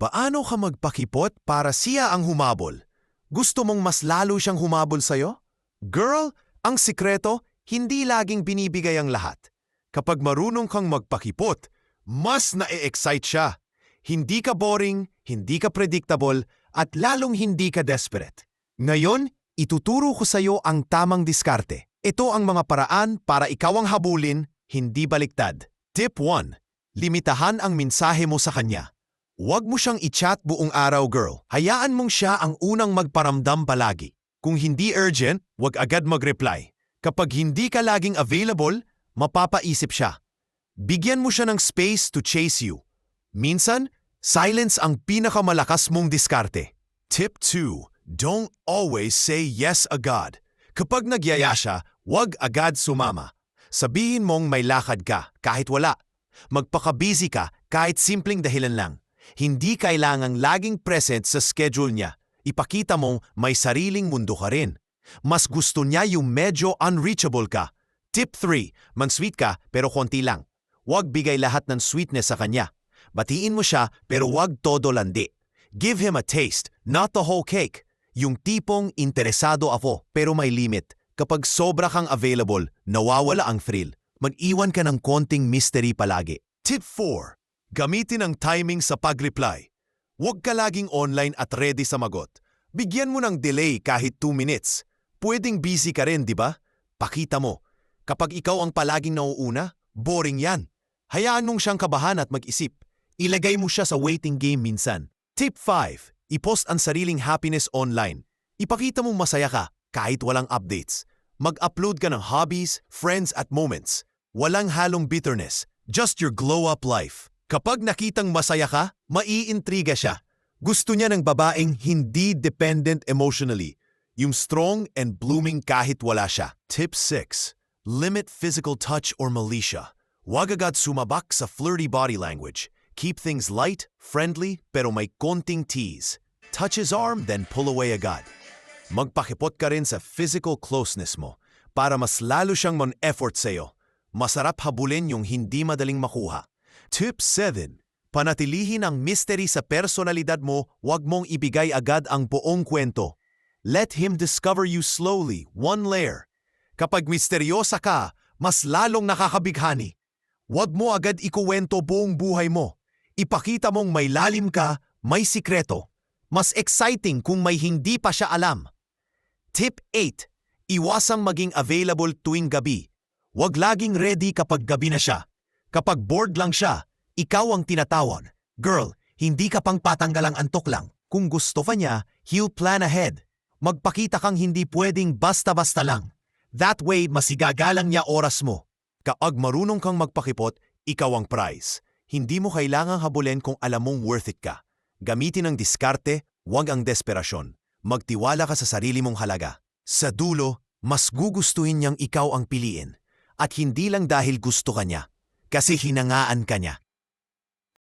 Paano ka magpakipot para siya ang humabol? Gusto mong mas lalo siyang humabol sa'yo? Girl, ang sikreto, hindi laging binibigay ang lahat. Kapag marunong kang magpakipot, mas na-excite siya. Hindi ka boring, hindi ka predictable, at lalong hindi ka desperate. Ngayon, ituturo ko sa iyo ang tamang diskarte. Ito ang mga paraan para ikaw ang habulin, hindi baliktad. Tip 1. Limitahan ang mensahe mo sa kanya. Huwag mo siyang i-chat buong araw, girl. Hayaan mong siya ang unang magparamdam palagi. Kung hindi urgent, huwag agad mag-reply. Kapag hindi ka laging available, mapapaisip siya. Bigyan mo siya ng space to chase you. Minsan, silence ang pinakamalakas mong diskarte. Tip 2. Don't always say yes agad. Kapag nagyaya siya, huwag agad sumama. Sabihin mong may lakad ka kahit wala. Magpaka-busy ka kahit simpleng dahilan lang. Hindi kailangang laging present sa schedule niya. Ipakita mong may sariling mundo ka rin. Mas gusto niya yung medyo unreachable ka. Tip 3. Mansweet ka pero konti lang. Huwag bigay lahat ng sweetness sa kanya. Batiin mo siya pero huwag todo landi. Give him a taste, not the whole cake. Yung tipong interesado ako pero may limit. Kapag sobra kang available, nawawala ang thrill. Mag-iwan ka ng konting mystery palagi. Tip 4. Gamitin ang timing sa pag-reply. Huwag ka laging online at ready sa magot. Bigyan mo ng delay kahit 2 minutes. Pwedeng busy ka rin, di ba? Pakita mo. Kapag ikaw ang palaging nauuna, boring yan. Hayaan mong siyang kabahan at mag-isip. Ilagay mo siya sa waiting game minsan. Tip 5. I-post ang sariling happiness online. Ipakita mong masaya ka kahit walang updates. Mag-upload ka ng hobbies, friends at moments. Walang halong bitterness, just your glow-up life. Kapag nakitang masaya ka, maiintriga siya. Gusto niya ng babaeng hindi dependent emotionally. Yung strong and blooming kahit wala siya. Tip 6. Limit physical touch or militia. Huwag agad sumabak sa flirty body language. Keep things light, friendly, pero may konting tease. Touch his arm, then pull away agad. Magpakipot ka rin sa physical closeness mo para mas lalo siyang mon-effort sa'yo. Masarap habulin yung hindi madaling makuha. Tip 7. Panatilihin ang mystery sa personalidad mo, huwag mong ibigay agad ang buong kwento. Let him discover you slowly, one layer. Kapag misteryosa ka, mas lalong nakakabighani. Huwag mo agad ikuwento buong buhay mo. Ipakita mong may lalim ka, may sikreto. Mas exciting kung may hindi pa siya alam. Tip 8. Iwasang maging available tuwing gabi. Huwag laging ready kapag gabi na siya. Kapag bored lang siya, ikaw ang tinatawan. Girl, hindi ka pang patanggalang antok lang. Kung gusto pa niya, he'll plan ahead. Magpakita kang hindi pwedeng basta-basta lang. That way, masigagalang niya oras mo. Kaag marunong kang magpakipot, ikaw ang prize. Hindi mo kailangang habulin kung alam mong worth it ka. Gamitin ang diskarte, huwag ang desperasyon. Magtiwala ka sa sarili mong halaga. Sa dulo, mas gugustuhin niyang ikaw ang piliin. At hindi lang dahil gusto ka niya, kasi hinangaan ka niya.